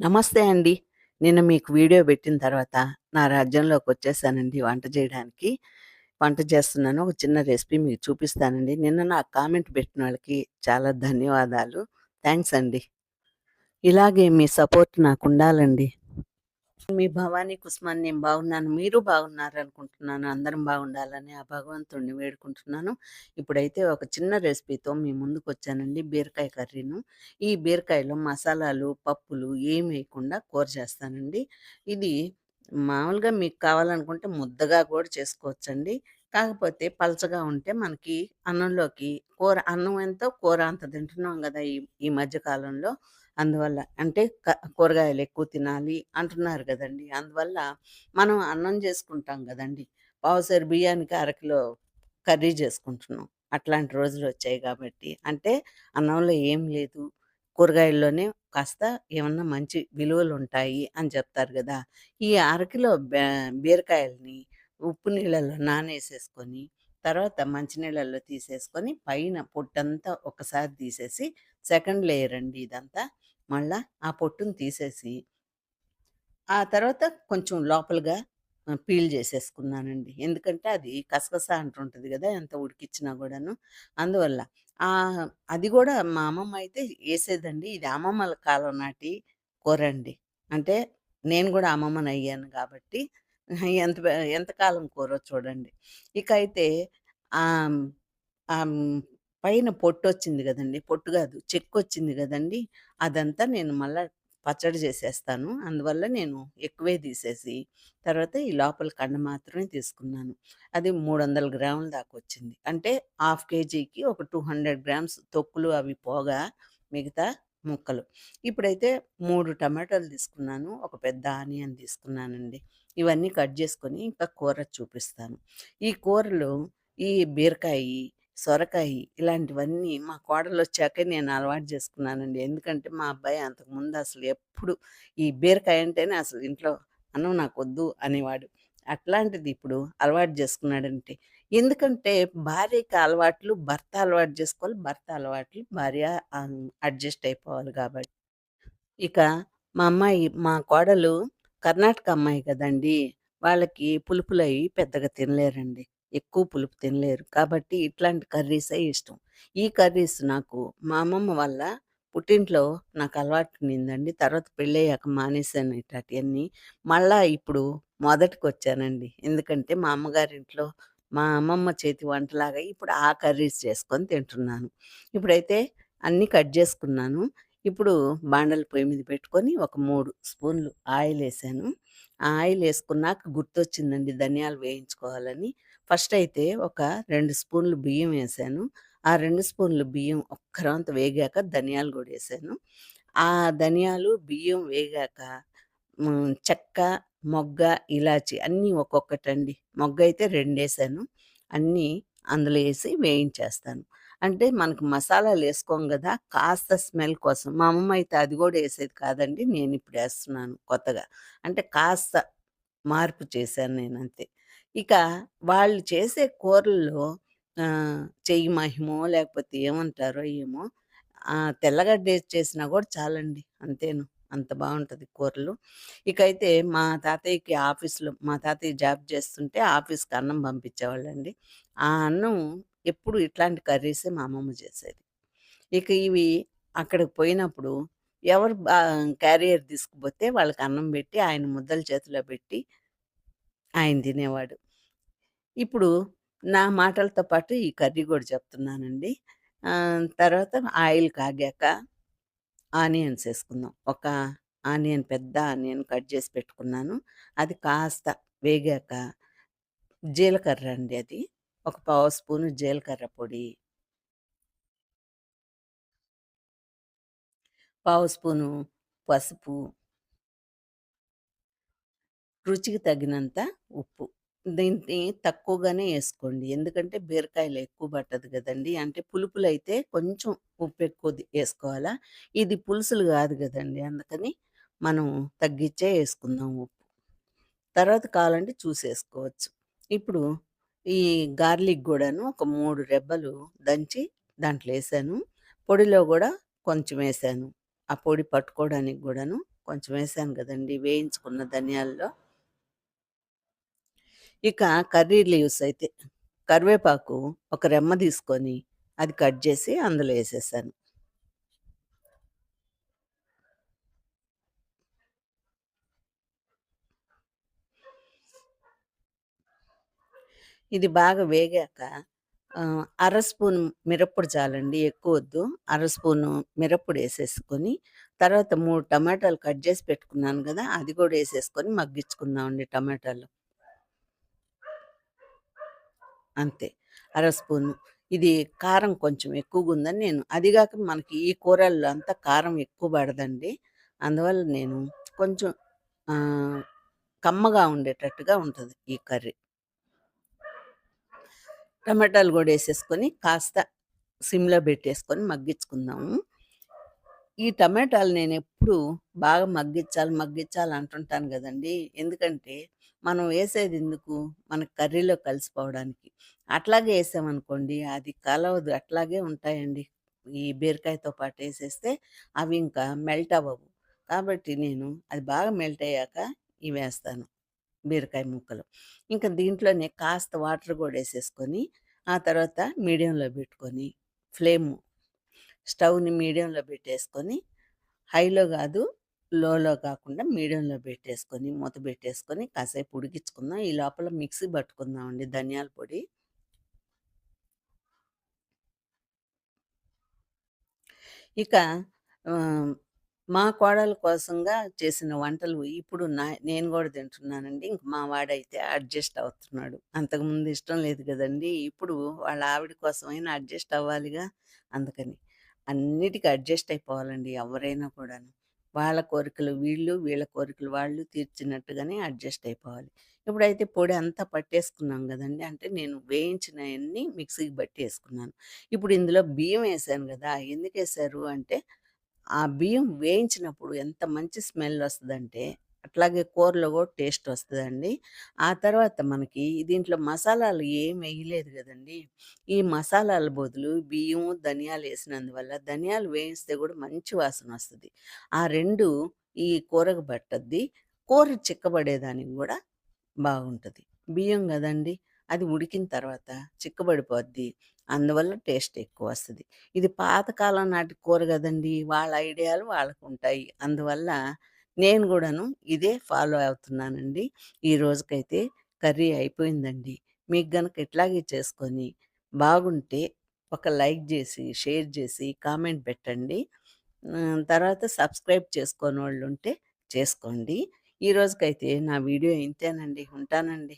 నమస్తే అండి. నిన్న మీకు వీడియో పెట్టిన తర్వాత నా రాజ్యంలోకి వచ్చేసానండి వంట చేయడానికి వంట చేస్తున్నాను. ఒక చిన్న రెసిపీ మీకు చూపిస్తానండి. నిన్న నా కామెంట్ పెట్టిన వాళ్ళకి చాలా ధన్యవాదాలు. థ్యాంక్స్ అండి. ఇలాగే మీ సపోర్ట్ నాకు ఉండాలండి మీ భవానీ కుస్మాన్ నేను బాగున్నాను. మీరు బాగున్నారు అనుకుంటున్నాను అందరం బాగుండాలని ఆ భగవంతుడిని వేడుకుంటున్నాను. ఇప్పుడైతే ఒక చిన్న రెసిపీతో మీ ముందుకొచ్చానండి. బీరకాయ కర్రీను. ఈ బీరకాయలో మసాలాలు, పప్పులు ఏమి వేయకుండా కూర చేస్తానండి. ఇది మామూలుగా మీకు కావాలనుకుంటే ముద్దగా కూడా చేసుకోవచ్చండి. కాకపోతే పలచగా ఉంటే మనకి అన్నంలోకి కూర అన్నం ఎంతో కూర అంత తింటున్నాం కదా ఈ ఈ మధ్య కాలంలో. అందువల్ల అంటే కూరగాయలు ఎక్కువ తినాలి అంటున్నారు కదండి అందువల్ల మనం అన్నం చేసుకుంటాం కదండి పావుసారి బియ్యానికి అరకిలో కర్రీ చేసుకుంటున్నాం. అట్లాంటి రోజులు వచ్చాయి కాబట్టి అంటే అన్నంలో ఏం లేదు. కూరగాయల్లోనే కాస్త ఏమన్నా మంచి విలువలు ఉంటాయి అని చెప్తారు కదా ఈ అరకిలో బీరకాయల్ని బీరకాయలని ఉప్పు నీళ్ళలో నానేసేసుకొని, తర్వాత మంచినీళ్ళల్లో తీసేసుకొని, పైన పొట్టంతా ఒకసారి తీసేసి సెకండ్ లేయర్ అండి ఇదంతా. మళ్ళా ఆ పొట్టును తీసేసి ఆ తర్వాత కొంచెం లోపలగా పీల్ చేసేసుకున్నానండి. ఎందుకంటే అది కసకస అంటుంటుంది కదా ఎంత ఉడికిచ్చినా కూడాను అందువల్ల. అది కూడా మా అమ్మమ్మ అయితే వేసేదండి ఇది అమ్మమ్మల కాలం నాటి కూరండి. అంటే నేను కూడా అమ్మమ్మని అయ్యాను కాబట్టి ఎంత కాలం కూరో చూడండి. ఇక అయితే పైన పొట్టు వచ్చింది పైన పొట్టొచ్చింది కాదు పొట్టు వచ్చింది కదండి అదంతా నేను మళ్ళా పచ్చడి చేసేస్తాను. అందువల్ల నేను ఎక్కువే తీసేసి, తర్వాత ఈ లోపల కండ మాత్రమే తీసుకున్నాను. అది 300 గ్రాముల దాకా వచ్చింది అంటే హాఫ్ కేజీకి ఒక 200 గ్రామ్స్ తొక్కులు అవి పోగా మిగతా ముక్కలు. ఇప్పుడైతే మూడు టమాటాలు తీసుకున్నాను. ఒక పెద్ద ఆనియన్ తీసుకున్నానండి. ఇవన్నీ కట్ చేసుకొని ఇంకా కూర చూపిస్తాను. ఈ కూరలో ఈ బీరకాయి, సొరకాయి ఇలాంటివన్నీ మా కోడలొచ్చాకే నేను అలవాటు చేసుకున్నానండి. ఎందుకంటే మా అబ్బాయి అంతకుముందు అసలు ఎప్పుడు ఈ బీరకాయ అంటేనే అసలు ఇంట్లో అన్నం వద్దు అనేవాడు. అట్లాంటిది ఇప్పుడు అలవాటు చేసుకున్నాడంటే ఎందుకంటే భార్యకి అలవాట్లు భర్త అలవాటు చేసుకోవాలి. భర్త అలవాట్లు భార్య అడ్జస్ట్ అయిపోవాలి కాబట్టి ఇక మా అమ్మాయి మా కోడలు కర్ణాటక అమ్మాయి కదండి వాళ్ళకి పులుపులయి పెద్దగా తినలేరండి. ఎక్కువ పులుపు తినలేరు. కాబట్టి ఇట్లాంటి కర్రీసే ఇష్టం. ఈ కర్రీస్ నాకు మా అమ్మమ్మ వల్ల పుట్టింట్లో నాకు అలవాటుండిందండి. తర్వాత పెళ్ళయ్యాక మానేశాను ఇట్లాంటివన్నీ మళ్ళా ఇప్పుడు మొదటికి వచ్చానండి ఎందుకంటే మా అమ్మగారింట్లో మా అమ్మమ్మ చేతి వంటలాగా ఇప్పుడు ఆ కర్రీస్ చేసుకొని తింటున్నాను. ఇప్పుడైతే అన్నీ కట్ చేసుకున్నాను ఇప్పుడు బాండల పొయ్యి మీద పెట్టుకొని ఒక మూడు స్పూన్లు ఆయిల్ వేసాను ఆ ఆయిల్ వేసుకున్నాక గుర్తొచ్చిందండి ధనియాలు వేయించుకోవాలని. ఫస్ట్ అయితే ఒక రెండు స్పూన్లు బియ్యం వేసాను ఆ రెండు స్పూన్లు బియ్యం ఒక్కరవంత వేగాక ధనియాలు కూడా వేసాను ఆ ధనియాలు, బియ్యం వేగాక చెక్క, మొగ్గ, ఇలాచి అన్నీ ఒక్కొక్కటండి. మొగ్గయితే రెండేసాను. అన్నీ అందులో వేసి వేయించేస్తాను. అంటే మనకు మసాలాలు వేసుకోం కదా కాస్త స్మెల్ కోసం. మా అమ్మమ్మ అయితే అది కూడా వేసేది కాదండి. నేను ఇప్పుడు వేస్తున్నాను కొత్తగా. అంటే కాస్త మార్పు చేశాను నేను అంతే ఇక వాళ్ళు చేసే కూరల్లో చెయ్యి మహిమో లేకపోతే ఏమంటారో ఏమో! తెల్లగడ్డ చేసినా కూడా చాలండి. అంతేను. అంత బాగుంటుంది కూరలు. ఇకైతే మా తాతయ్యకి ఆఫీస్‌లో మా తాతయ్య జాబ్ చేస్తుంటే ఆఫీస్‌కి అన్నం పంపించేవాళ్ళండి. ఆ అన్నం ఎప్పుడు ఇట్లాంటి కర్రీసే మా అమ్మమ్మ చేసేది. ఇక ఇవి అక్కడికి పోయినప్పుడు ఎవరు క్యారియర్ తీసుకుపోతే వాళ్ళకి అన్నం పెట్టి ఆయన ముద్దలు చేతిలో పెట్టి ఆయన తినేవాడు. ఇప్పుడు నా మాటలతో పాటు ఈ కర్రీ కూడా చెప్తున్నానండి. తర్వాత ఆయిల్ కాగాక ఆనియన్స్ వేసుకుందాం ఒక ఆనియన్ పెద్ద ఆనియన్ కట్ చేసి పెట్టుకున్నాను. అది కాస్త వేగాక జీలకర్ర అండి అది. ఒక పావు స్పూను జీలకర్ర పొడి. పావు స్పూను పసుపు. రుచికి తగినంత ఉప్పు. దీన్ని తక్కువగానే వేసుకోండి ఎందుకంటే బీరకాయలు ఎక్కువ పట్టదు కదండి అంటే పులుపులు అయితే కొంచెం ఉప్పు ఎక్కువ వేసుకోవాలా ఇది పులుసులు కాదు కదండి అందుకని మనం తగ్గిచ్చే వేసుకుందాం ఉప్పు. తర్వాత కావాలంటే చూసేసుకోవచ్చు. ఇప్పుడు ఈ గార్లిక్ కూడాను ఒక మూడు రెబ్బలు దంచి దాంట్లో వేసాను పొడిలో కూడా కొంచెం వేసాను ఆ పొడి పట్టుకోవడానికి కూడాను కొంచెం వేసాను కదండీ వేయించుకున్న ధనియాల్లో. ఇక కర్రీ లీవ్స్ అయితే కరివేపాకు ఒక రెమ్మ తీసుకొని అది కట్ చేసి అందులో వేసేసాను. ఇది బాగా వేగాక అర స్పూన్ మిరప్పొడి చాలండి ఎక్కువ వద్దు అర స్పూను మిరప్పొడి వేసేసుకొని తర్వాత మూడు టమాటాలు కట్ చేసి పెట్టుకున్నాను కదా అది కూడా వేసేసుకొని మగ్గించుకుందామండి టమాటాలు. అంతే. అర స్పూను. ఇది కారం కొంచెం ఎక్కువగా ఉందని నేను అదిగాక మనకి ఈ కూరల్లో అంతా కారం ఎక్కువ పడదండి. అందువల్ల నేను కొంచెం కమ్మగా ఉండేటట్టుగా ఉంటుంది ఈ కర్రీ. టమాటాలు కూడా వేసేసుకొని కాస్త సిమ్‌లో పెట్టేసుకొని మగ్గించుకుందాము. ఈ టమాటాలు నేను ఎప్పుడు బాగా మగ్గించాలి మగ్గించాలి అంటుంటాను కదండి ఎందుకంటే, మనం వేసేది ఎందుకు మన కర్రీలో కలిసిపోవడానికి. అట్లాగే వేసామనుకోండి అది కలవదు. అట్లాగే ఉంటాయండి. ఈ బీరకాయతో పాటు వేసేస్తే అవి ఇంకా మెల్ట్ అవ్వవు. కాబట్టి నేను అది బాగా మెల్ట్ అయ్యాక ఇవి వేస్తాను బీరకాయ ముక్కలు. ఇంకా దీంట్లోనే కాస్త వాటర్ కూడా వేసేసుకొని ఆ తర్వాత మీడియంలో పెట్టుకొని ఫ్లేము స్టవ్‌ని మీడియంలో పెట్టేసుకొని, హైలో కాదు లోలో కాకుండా మీడియంలో పెట్టేసుకొని, మూత పెట్టేసుకొని కాసేపు ఉడికించుకుందాం. ఈ లోపల మిక్సీ పట్టుకుందామండి ధనియాల పొడి. ఇక మా కోడలు కోసంగా చేసిన వంటలు ఇప్పుడు నా నేను కూడా తింటున్నానండి. ఇంక మా వాడైతే అడ్జస్ట్ అవుతున్నాడు. అంతకుముందు ఇష్టం లేదు కదండి ఇప్పుడు వాళ్ళ ఆవిడ కోసమైనా అడ్జస్ట్ అవ్వాలిగా. అందుకని. అన్నిటికీ అడ్జస్ట్ అయిపోవాలండి ఎవరైనా కూడాను. వాళ్ళ కోరికలు వీళ్ళు, వీళ్ళ కోరికలు వాళ్ళు తీర్చినట్టుగానే అడ్జస్ట్ అయిపోవాలి. ఇప్పుడైతే పొడి అంతా పట్టేసుకున్నాం కదండి అంటే నేను వేయించినవన్నీ మిక్సీకి బట్టేసుకున్నాను. ఇప్పుడు ఇందులో బియ్యం వేసాను కదా ఎందుకు వేసారు అంటే, ఆ బియ్యం వేయించినప్పుడు ఎంత మంచి స్మెల్ వస్తుందంటే అట్లాగే కూరలో కూడా టేస్ట్ వస్తుందండి. ఆ తర్వాత మనకి దీంట్లో మసాలాలు ఏం వేయలేదు కదండి ఈ మసాలాల బదులు బియ్యం ధనియాలు వేసినందువల్ల ధనియాలు వేయిస్తే కూడా మంచి వాసన వస్తుంది. ఆ రెండు ఈ కూరకు పట్టద్ది. కూర చిక్కబడేదానికి కూడా బాగుంటుంది. బియ్యం కదండి అది ఉడికిన తర్వాత చిక్కబడిపోద్ది. అందువల్ల టేస్ట్ ఎక్కువ వస్తుంది. ఇది పాతకాలం నాటి కూర కదండి వాళ్ళ ఐడియాలు వాళ్ళకు ఉంటాయి అందువల్ల నేను కూడాను ఇదే ఫాలో అవుతున్నానండి. ఈ రోజుకైతే కర్రీ అయిపోయిందండి. మీకు గనక ఇట్లాగే చేసుకొని బాగుంటే ఒక లైక్ చేసి షేర్ చేసి కామెంట్ పెట్టండి. తర్వాత సబ్స్క్రైబ్ చేసుకున్న వాళ్ళు ఉంటే చేసుకోండి. ఈ రోజుకైతే నా వీడియో ఇంతేనండి. ఉంటానండి.